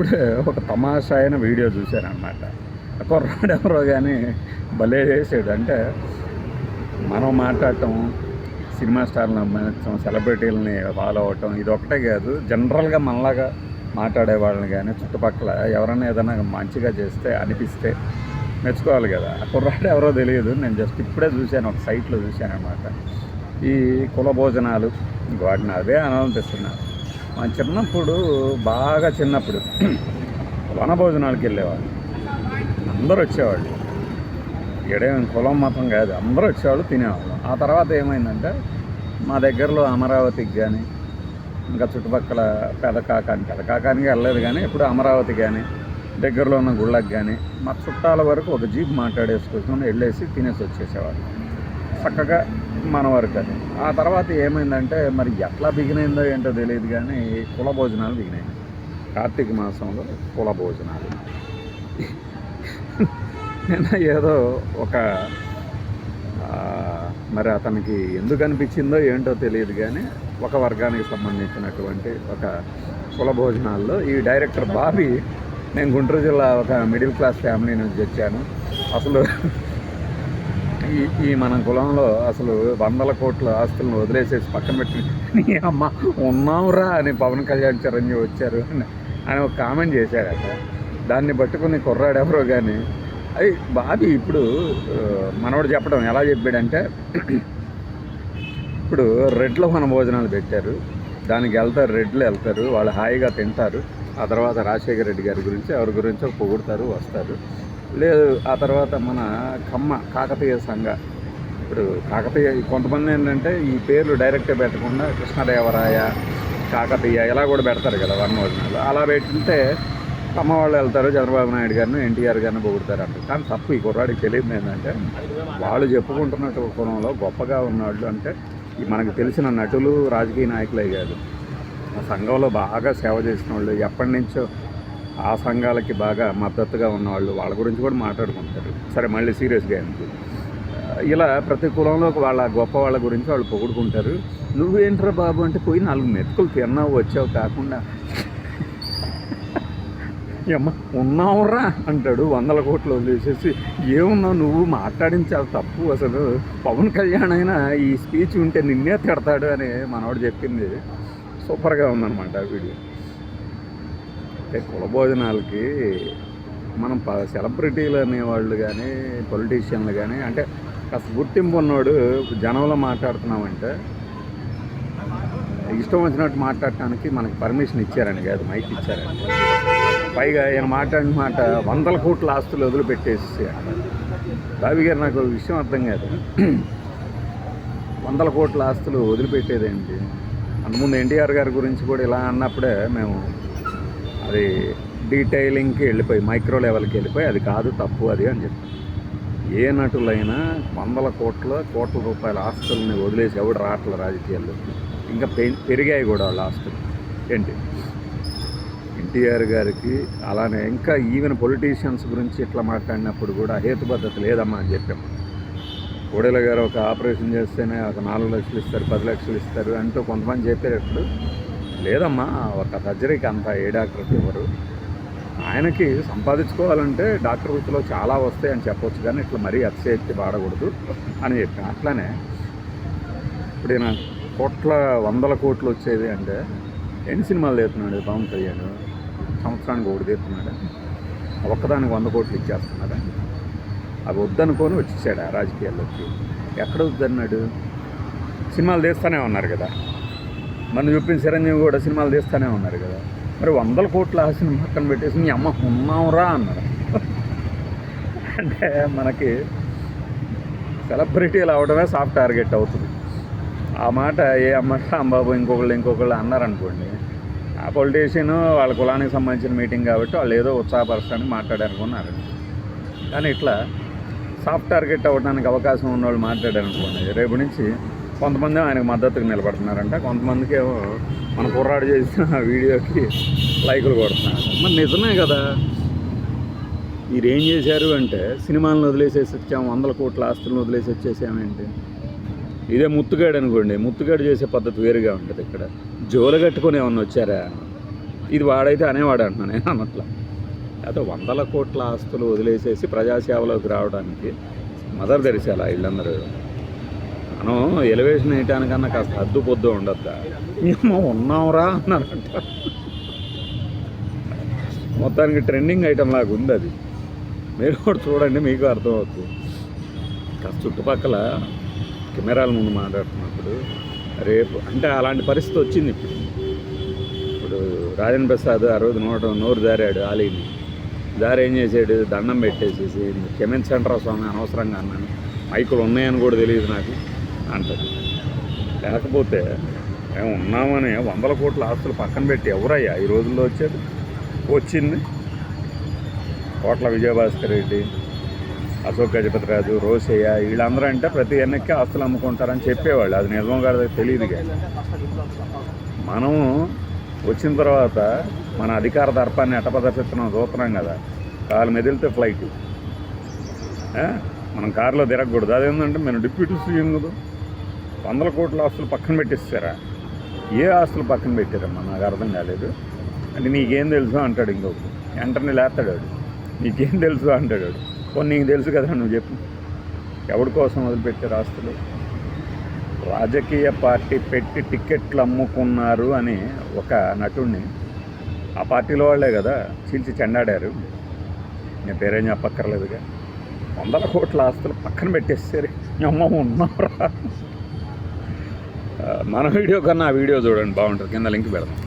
ఇప్పుడే ఒక తమాషా అయిన వీడియో చూశానమాట కుర్రాడు ఎవరో కానీ భలే చేసాడు. అంటే మనం మాట్లాడటం సినిమా స్టార్లను అమ్మాయించడం సెలబ్రిటీలని ఫాలో అవటం ఇది ఒకటే కాదు. జనరల్గా మనలాగా మాట్లాడే వాళ్ళని కానీ చుట్టుపక్కల ఎవరైనా ఏదైనా మంచిగా చేస్తే అనిపిస్తే మెచ్చుకోవాలి కదా. ఆ కుర్రాడు ఎవరో తెలియదు. నేను జస్ట్ ఇప్పుడే చూశాను ఒక సైట్లో చూశాను అనమాట ఈ కుల భోజనాలు వాటిని అదే అనిపిస్తున్నారు మా చిన్నప్పుడు బాగా చిన్నప్పుడు వనభోజనాలకు వెళ్ళేవాళ్ళు. అందరూ వచ్చేవాళ్ళు. ఏడేమి కులం మతం కాదు. అందరూ వచ్చేవాళ్ళు తినేవాళ్ళు. ఆ తర్వాత ఏమైందంటే మా దగ్గరలో అమరావతికి కానీ ఇంకా చుట్టుపక్కల పెదకాకాని పెదకాకానికి వెళ్ళలేదు కానీ ఇప్పుడు అమరావతి కానీ దగ్గరలో ఉన్న గుళ్ళకి కానీ మా చుట్టాల వరకు ఒక జీప్ మాట్లాడేసుకొని వెళ్ళేసి తినేసి వచ్చేసేవాళ్ళు. చక్కగా మన వరకు అది ఆ తర్వాత ఏమైందంటే మరి ఎట్లా బిగినైందో ఏంటో తెలియదు కానీ కుల భోజనాలు బిగినాయి కార్తీక మాసంలో కుల భోజనాలు. నేను ఏదో ఒక మరి అతనికి ఎందుకు అనిపించిందో ఏంటో తెలియదు కానీ ఒక వర్గానికి సంబంధించినటువంటి ఒక కుల భోజనాల్లో ఈ డైరెక్టర్ బాబీ నేను గుంటూరు జిల్లా ఒక మిడిల్ క్లాస్ ఫ్యామిలీ నుంచి వచ్చాను. అసలు ఈ ఈ మన కులంలో అసలు వందల కోట్ల ఆస్తులను వదిలేసేసి పక్కన పెట్టి నీ అమ్మ ఉన్నావురా అని పవన్ కళ్యాణ్ చిరంజీవి వచ్చారు అని ఆయన ఒక కామెంట్ చేశాడట దాన్ని పట్టుకుని కుర్రాడు ఎవరో కానీ అది బాబీ ఇప్పుడు మనవాడు చెప్పడం ఎలా చెప్పాడంటే ఇప్పుడు రెడ్ల మన భోజనాలు పెట్టారు. దానికి వెళ్తారు రెడ్లు వెళ్తారు వాళ్ళు హాయిగా తింటారు. ఆ తర్వాత రాజశేఖర రెడ్డి గారి గురించి ఎవరి గురించో పొగుడతారు వస్తారు. లేదు ఆ తర్వాత మన కమ్మ కాకతీయ సంఘ. ఇప్పుడు కాకతీయ కొంతమంది ఏంటంటే ఈ పేర్లు డైరెక్ట్గా పెట్టకుండా కృష్ణదేవరాయ కాకతీయ ఇలా కూడా పెడతారు కదా వన్ భోజనాలు అలా పెట్టింటే అమ్మ వాళ్ళు వెళ్తారు చంద్రబాబు నాయుడు గారిని ఎన్టీఆర్ గారిని పొగుడతారు అంటారు. కానీ తప్పు ఈ కుర్రాడికి తెలియదు ఏంటంటే వాళ్ళు చెప్పుకుంటున్నట్టు కోణంలో గొప్పగా ఉన్నాళ్ళు అంటే ఈ మనకు తెలిసిన నటులు రాజకీయ నాయకులే కాదు. ఆ సంఘంలో బాగా సేవ చేసిన వాళ్ళు ఎప్పటి నుంచో ఆ సంఘాలకి బాగా మద్దతుగా ఉన్నవాళ్ళు వాళ్ళ గురించి కూడా మాట్లాడుకుంటారు. సరే మళ్ళీ సీరియస్గా ఎందుకు? ఇలా ప్రతి కులంలో వాళ్ళ గొప్ప వాళ్ళ గురించి వాళ్ళు పొగుడుకుంటారు. నువ్వేంట్రా బాబు అంటే పోయి నాలుగు మెతుకులు తిన్నావు వచ్చావు కాకుండా. ఏమ్మా ఉన్నావురా అంటాడు. వందల కోట్లు వదిలేసేసి ఏమున్నావు నువ్వు? మాట్లాడింది చాలా తప్పు అసలు. పవన్ కళ్యాణ్ అయినా ఈ స్పీచ్ ఉంటే నిన్నే తిడతాడు అని మనవాడు చెప్పింది. సూపర్గా ఉందన్నమాట ఆ వీడియో. అంటే కుల భోజనాలకి మనం ప సెలబ్రిటీలు అనేవాళ్ళు కానీ పొలిటీషియన్లు కానీ అంటే కాస్త గుర్తింపు ఉన్నవాడు జనంలో మాట్లాడుతున్నామంటే ఇష్టం వచ్చినట్టు మాట్లాడటానికి మనకి పర్మిషన్ ఇచ్చారని కాదు మైక్ ఇచ్చారని పైగా ఆయన మాట్లాడిన మాట వందల కోట్ల ఆస్తులు వదిలిపెట్టేసి బాబీ గారు నాకు విషయం అర్థం కాదు. వందల కోట్ల ఆస్తులు వదిలిపెట్టేదేంటి? అంతకుముందు ఎన్టీఆర్ గారి గురించి కూడా ఇలా అన్నప్పుడే మేము అది డీటెయిలింగ్కి వెళ్ళిపోయి మైక్రో లెవెల్కి వెళ్ళిపోయి అది కాదు తప్పు అది అని చెప్పి. ఏ నటులైనా వందల కోట్ల కోట్ల రూపాయల ఆస్తుల్ని వదిలేసి ఎవడు రావట్ల రాజకీయాల్లో. ఇంకా పె- పెరిగాయి కూడా వాళ్ళ ఆస్తులు. ఏంటి? ఎన్టీఆర్ గారికి అలానే ఇంకా ఈవెన్ పొలిటీషియన్స్ గురించి ఇట్లా మాట్లాడినప్పుడు కూడా హేతుబద్ధత లేదమ్మా అని చెప్పాము కోడెల గారు ఒక ఆపరేషన్ చేస్తేనే ఒక నాలుగు లక్షలు ఇస్తారు పది లక్షలు ఇస్తారు అంటూ కొంతమంది చెప్పేటప్పుడు లేదమ్మా ఒక సర్జరీకి అంత ఏ డాక్టర్కి ఇవ్వరు. ఆయనకి సంపాదించుకోవాలంటే డాక్టర్ వృత్తిలో చాలా వస్తాయి అని చెప్పొచ్చు కానీ ఇట్లా మరీ అతిశయక్తి వాడకూడదు అని చెప్పి అట్లానే ఇప్పుడు ఈయన కోట్ల వందల కోట్లు వచ్చేది అంటే ఎన్ని సినిమాలు తీస్తున్నాడు పవన్ కళ్యాణ్? సంవత్సరానికి ఒకటి తీస్తున్నాడు? ఒక్కదానికి వంద కోట్లు ఇచ్చేస్తున్నాడా? అవి వద్దనుకొని వచ్చేసాడు ఆ రాజకీయాల్లోకి? ఎక్కడ వద్దన్నాడు? సినిమాలు తీస్తూనే ఉన్నారు కదా. మనం చూపిన చిరంజీవి కూడా సినిమాలు తీస్తూనే ఉన్నారు కదా. మరి వందల కోట్ల సినిమా పక్కన పెట్టేసి మీ అమ్మ ఉన్నావురా అన్నారు. అంటే మనకి సెలబ్రిటీలు అవడమే సాఫ్ట్ టార్గెట్ అవుతుంది. ఆ మాట ఏ అమ్మ రాంబాబు ఇంకొకళ్ళు ఇంకొకళ్ళు అన్నారనుకోండి ఆ పొలిటీషియన్ వాళ్ళ కులానికి సంబంధించిన మీటింగ్ కాబట్టి వాళ్ళు ఏదో ఉత్సాహపరచడానికి మాట్లాడారనుకున్నారు కానీ ఇట్లా సాఫ్ట్ టార్గెట్ అవ్వడానికి అవకాశం ఉన్నవాళ్ళు మాట్లాడారనుకోండి రేపు నుంచి కొంతమంది ఆయనకు మద్దతుకు నిలబడుతున్నారంట. కొంతమందికి ఏమో మన కుర్రాడు చేసిన వీడియోకి లైకులు కొడుతున్నారు. మరి నిజమే కదా. మీరు ఏం చేశారు అంటే సినిమాలను వదిలేసేసి వచ్చాము వందల కోట్ల ఆస్తులను వదిలేసి వచ్చేసామేంటి ఇదే ముత్తుగాడు అనుకోండి. ముత్తుగాడు చేసే పద్ధతి వేరుగా ఉంటుంది ఇక్కడ. జోలు కట్టుకొని ఏమన్నా వచ్చారా? ఇది వాడైతే అనేవాడు అంటున్నాను నేను అన్నట్ల అయితే వందల కోట్ల ఆస్తులు వదిలేసేసి ప్రజాసేవలోకి రావడానికి మదర్ తెరిచాలా వీళ్ళందరూ? మనం ఎలివేషన్ వేయటానికన్నా కాస్త హద్దు పొద్దు ఉండొద్దా? మేము ఉన్నాంరా అన్నారంట. మొత్తానికి ట్రెండింగ్ ఐటమ్ లాగా ఉంది అది. మీరు కూడా చూడండి మీకు అర్థమవుతుంది కాస్త చుట్టుపక్కల కెమెరాల ముందు మాట్లాడుతున్నప్పుడు రేపు అంటే అలాంటి పరిస్థితి వచ్చింది ఇప్పుడు. ఇప్పుడు రాజన్ ప్రసాద్ ఆ రోజు నోట నోరు జారాడు ఆలీని. దారి ఏం చేసాడు దండం పెట్టేసేసి క్షమించండి రా స్వామి అనవసరంగా అన్నాను. మైకులు ఉన్నాయని కూడా తెలియదు నాకు. అంటది. లేకపోతే మేము ఉన్నామని వందల కోట్ల ఆస్తులు పక్కన పెట్టి ఎవరయ్యా? ఈ రోజుల్లో వచ్చేది? వచ్చింది. కోట్ల విజయభాస్కర్ రెడ్డి అశోక్ గజపతిరాజు రోసయ్య వీళ్ళందరూ అంటే ప్రతి ఎన్నికకి ఆస్తులు అమ్ముకుంటారని చెప్పేవాళ్ళు. అది నిజం కాదు తెలియదు కానీ మనము వచ్చిన తర్వాత మన అధికార దర్పాన్ని ఎట్ట చూస్తున్నాం కదా. కాలు మెదిలితే ఫ్లైట్ మనం కారులో తిరగకూడదు. అదేంటంటే మేము డిప్యూటీ సీఎం కదా. వందల కోట్ల ఆస్తులు పక్కన పెట్టేస్తారా ఏ ఆస్తులు పక్కన పెట్టారమ్మా? నాకు అర్థం కాలేదు. అంటే నీకేం తెలుసు అంటాడు ఇంకొక వెంటనే లేస్తాడు వాడు. నీకేం తెలుసు అంటాడు వాడు. కొన్ని నీకు తెలుసు కదా నువ్వు చెప్పు. ఎవరి కోసం వదిలిపెట్టారు ఆస్తులు? రాజకీయ పార్టీ పెట్టి టికెట్లు అమ్ముకున్నారు అని ఒక నటుడిని ఆ పార్టీలో వాళ్ళే కదా చీల్చి చెండాడారు. నేను పేరేం చెప్పక్కర్లేదుగా. వందల కోట్ల ఆస్తులు పక్కన పెట్టేస్తారు అమ్మ ఉన్నారా మన వీడియో కన్నా ఆ వీడియో చూడండి బాగుంటుంది. కింద లింక్ పెడదాం.